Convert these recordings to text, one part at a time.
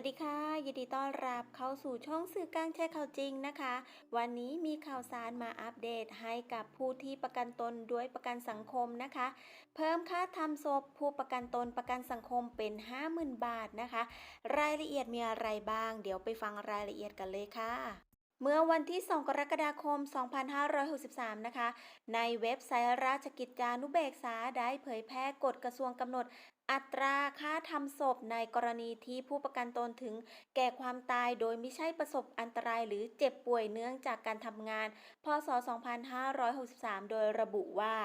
วัสดีค่ะ ยินดีต้อนรับเข้าสู่ช่องสื่อกลางแชร์ข่าวจริงนะคะ วันนี้มีข่าวสารมาอัปเดตให้กับผู้ที่ประกันตนด้วยประกันสังคมนะคะ เพิ่มค่าทำศพผู้ประกันตนประกันสังคมเป็น 50,000 บาทนะคะ รายละเอียดมีอะไรบ้าง เดี๋ยวไปฟังรายละเอียดกันเลยค่ะ เมื่อวันที่ 2 กรกฎาคม 2563 นะคะ ในเว็บไซต์ราชกิจจานุเบกษาได้เผยแพร่กฎกระทรวงกำหนดอัตราค่าทำศพในกรณีที่ผู้ประกันตนถึงแก่ความตายโดยไม่ใช่ประสบอันตรายหรือเจ็บป่วยเนื่องจากการทำงาน พศ 2563 โดยระบุว่า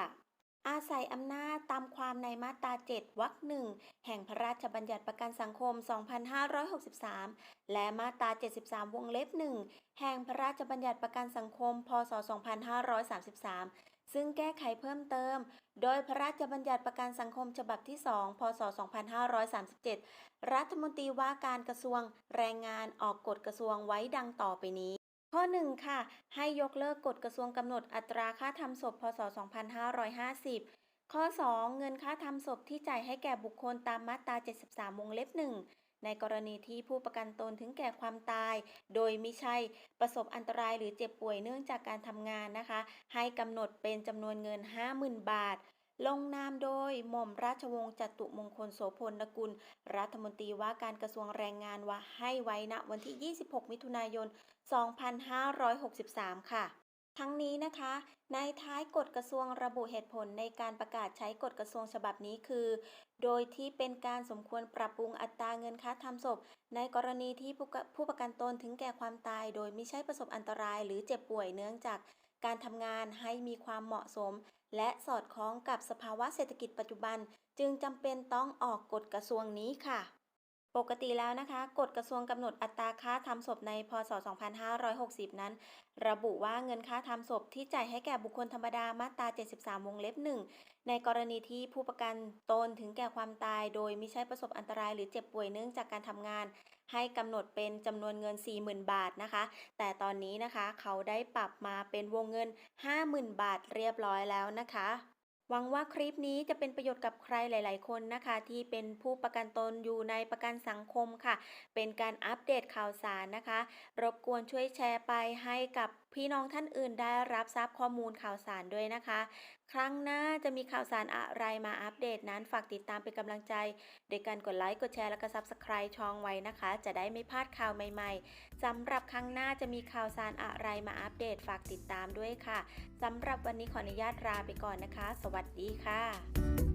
อาศัยอำนาจตามความในมาตรา 7 วรรคหนึ่งแห่งพระราชบัญญัติประกันสังคม 2563 และมาตรา 73 วงเล็บ1แห่งพระราชบัญญัติประกันสังคม พศ 2533 ซึ่งแก้ไขเพิ่มเติม โดยพระราชบัญญัติประกันสังคมฉบับที่ 2 พศ 2537 รัฐมนตรีว่าการกระทรวงแรงงานออกกฎกระทรวงไว้ดังต่อไปนี้ ข้อ 1 ค่ะ ให้ยกเลิกกฎกระทรวงกำหนดอัตราค่าทำศพพศ 2550 ข้อ 2 เงินค่าทำศพที่จ่ายให้แก่บุคคลตามมาตรา 73วงเล็บ 1 ในกรณีที่ผู้ประกันตนถึงแก่ความตาย โดยม่ใช่ประสบอันตรายหรือเจ็บป่วยเนื่องจากการทำงานนะคะ ให้กำหนดเป็นจำนวนเงิน 50,000 บาท ลงนามโดยหม่อมราชวงศ์จตุมงคลโสพลกุล รัฐมนตรีว่าการกระทรวงแรงงานว่าให้ไว้ณวันที่ 26 มิถุนายน 2563 ค่ะ ทั้งนี้นะคะ ในท้ายกฎกระทรวงระบุเหตุผลในการประกาศใช้กฎกระทรวงฉบับนี้คือ โดยที่เป็นการสมควรปรับปรุงอัตราเงินค่าทำศพ ในกรณีที่ผู้กผู้ประกันตนถึงแก่ความตาย โดยไม่ใช่ประสบอันตราย หรือเจ็บป่วยเนื่องจากการทำงานให้มีความเหมาะสม และสอดคล้องกับสภาวะเศรษฐกิจปัจจุบัน จึงจำเป็นต้องออกกฎกระทรวงนี้ค่ะ ปกติแล้วนะคะกฎกระทรวงกำหนดอัตราค่าทำศพในพศ 2560 นั้น ระบุว่าเงินค่าทำศพที่จ่ายให้แก่บุคคลธรรมดามาตรา 73 วงเล็บ 1 ในกรณีที่ผู้ประกันตนถึงแก่ความตาย โดยไม่ใช่ประสบอันตรายหรือเจ็บป่วยเนื่องจากการทำงาน ให้กำหนดเป็นจำนวนเงิน 40,000 บาทนะคะ แต่ตอนนี้นะคะเขาได้ปรับมาเป็นวงเงิน 50,000 บาทเรียบร้อยแล้วนะคะ หวังว่าคลิปนี้จะเป็นประโยชน์กับใครหลาย ๆ คนนะคะ ที่เป็นผู้ประกันตนอยู่ในประกันสังคมค่ะ เป็นการอัปเดตข่าวสารนะคะ รบกวนช่วยแชร์ไปให้กับพี่น้องท่านอื่นได้รับทราบข้อมูลข่าวสารด้วยนะคะ ครั้งหน้าจะมีข่าวสารอะไรมาอัปเดตนั้นฝากติดตามเป็นกำลังใจ โดยการกดไลค์กดแชร์แล้วก็ Subscribe ช่องไว้นะคะ จะได้ไม่พลาดข่าวใหม่ ๆสำหรับครั้งหน้าจะมีข่าวสารอะไรมาอัปเดตฝากติดตามด้วยค่ะสำหรับวันนี้ขออนุญาตลาไปก่อนนะคะสวัสดีค่ะ